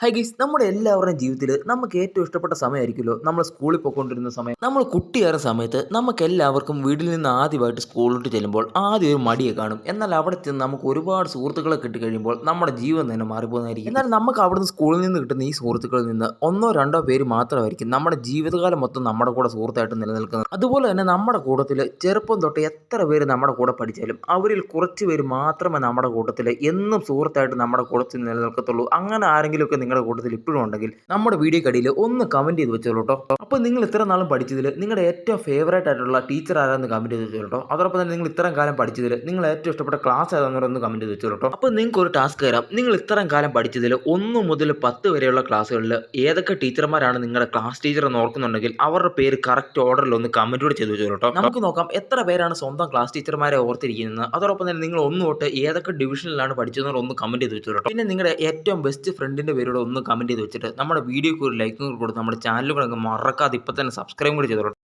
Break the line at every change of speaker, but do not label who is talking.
High guys നമ്മുടെ എല്ലാവരുടെയും ജീവിതത്തിൽ നമുക്ക് ഏറ്റവും ഇഷ്ടപ്പെട്ട സമയമായിരിക്കുമല്ലോ. നമ്മൾ സ്കൂളിൽ പോയിക്കൊണ്ടിരുന്ന സമയം. നമ്മൾ കുട്ടിയേറെ സമയത്ത് നമുക്ക് എല്ലാവർക്കും വീട്ടിൽ നിന്ന് ആദ്യമായിട്ട് സ്കൂളിലോട്ട് ചെല്ലുമ്പോൾ ആദ്യം ഒരു മടിയെ കാണും. എന്നാൽ അവിടെ ചെന്ന് നമുക്ക് ഒരുപാട് സുഹൃത്തുക്കളെ കിട്ടി കഴിയുമ്പോൾ നമ്മുടെ ജീവൻ തന്നെ മാറിപ്പോകുന്നതായിരിക്കും. എന്നാൽ നമുക്ക് അവിടുന്ന് സ്കൂളിൽ നിന്ന് കിട്ടുന്ന ഈ സുഹൃത്തുക്കളിൽ നിന്ന് ഒന്നോ രണ്ടോ പേര് മാത്രമായിരിക്കും നമ്മുടെ ജീവിതകാലം മൊത്തം നമ്മുടെ കൂടെ സുഹൃത്തായിട്ട് നിലനിൽക്കുന്നത്. അതുപോലെ തന്നെ നമ്മുടെ കൂട്ടത്തിൽ ചെറുപ്പം തൊട്ട് എത്ര പേര് നമ്മുടെ കൂടെ പഠിച്ചാലും അവരിൽ കുറച്ച് പേര് മാത്രമേ നമ്മുടെ കൂട്ടത്തിൽ എന്നും സുഹൃത്തായിട്ട് നമ്മുടെ കൂടത്തിൽ നിലനിൽക്കത്തുള്ളൂ. അങ്ങനെ ആരെങ്കിലുമൊക്കെ നിങ്ങളുടെ കൂട്ടത്തിൽ ഇപ്പോഴും ഉണ്ടെങ്കിൽ നമ്മുടെ വീഡിയോ കടിയിൽ ഒന്ന് കമന്റ് ചെയ്ത് വെച്ചോളൂ കേട്ടോ അപ്പോൾ നിങ്ങൾ ഇത്ര നാളും പഠിച്ചതിൽ നിങ്ങളുടെ ഏറ്റവും ഫേവറേറ്റ് ആയിട്ടുള്ള ടീച്ചർ ആരാന്ന് കമന്റ് ചെയ്ത് വെച്ചോളൂ കേട്ടോ അതോടൊപ്പം തന്നെ നിങ്ങൾ ഇത്രയും കാലം പഠിച്ചതിൽ നിങ്ങൾ ഏറ്റവും ഇഷ്ടപ്പെട്ട ക്ലാസ് ഏതാണെന്ന് ഒന്ന് കമന്റ് ചെയ്ത് വെച്ചോളൂ കേട്ടോ അപ്പോൾ നിങ്ങൾക്ക് ഒരു ടാസ്ക് തരാം. നിങ്ങൾ ഇത്രയും കാലം പഠിച്ചതിൽ ഒന്ന് മുതൽ പത്ത് വരെയുള്ള ക്ലാസ്സുകളിൽ ഏതൊക്കെ ടീച്ചർമാരാണ് നിങ്ങളുടെ ക്ലാസ് ടീച്ചർ എന്ന് ഓർക്കുന്നുണ്ടെങ്കിൽ അവരുടെ പേര് കറക്റ്റ് ഓർഡറിൽ ഒന്ന് കമന്റ് കൂടെ ചെയ്ത് വെച്ചോളൂ കേട്ടോ നമുക്ക് നോക്കാം എത്ര പേരാണ് സ്വന്തം ക്ലാസ് ടീച്ചർമാരെ ഓർത്തിരിക്കുന്നത്. അതോടൊപ്പം തന്നെ നിങ്ങൾ ഒന്ന് തൊട്ട് ഏതൊക്കെ ഡിവിഷനിലാണ് പഠിച്ചതെന്ന് ഒന്ന് കമന്റ് ചെയ്ത് വെച്ചോളൂ പിന്നെ നിങ്ങളുടെ ഏറ്റവും ബെസ്റ്റ് ഫ്രണ്ടിന്റെ പേരോട് ഒന്ന് കമന്റ് ചെയ്ത് വെച്ചിട്ട് നമ്മുടെ വീഡിയോക്ക് ഒരു ലൈക്കും കൂടി കൊടുത്ത് നമ്മുടെ ചാനൽ ചാനലുകളൊക്കെ മറക്കാതെ ഇപ്പം തന്നെ സബ്സ്ക്രൈബ് കൂടി ചെയ്തോളൂ.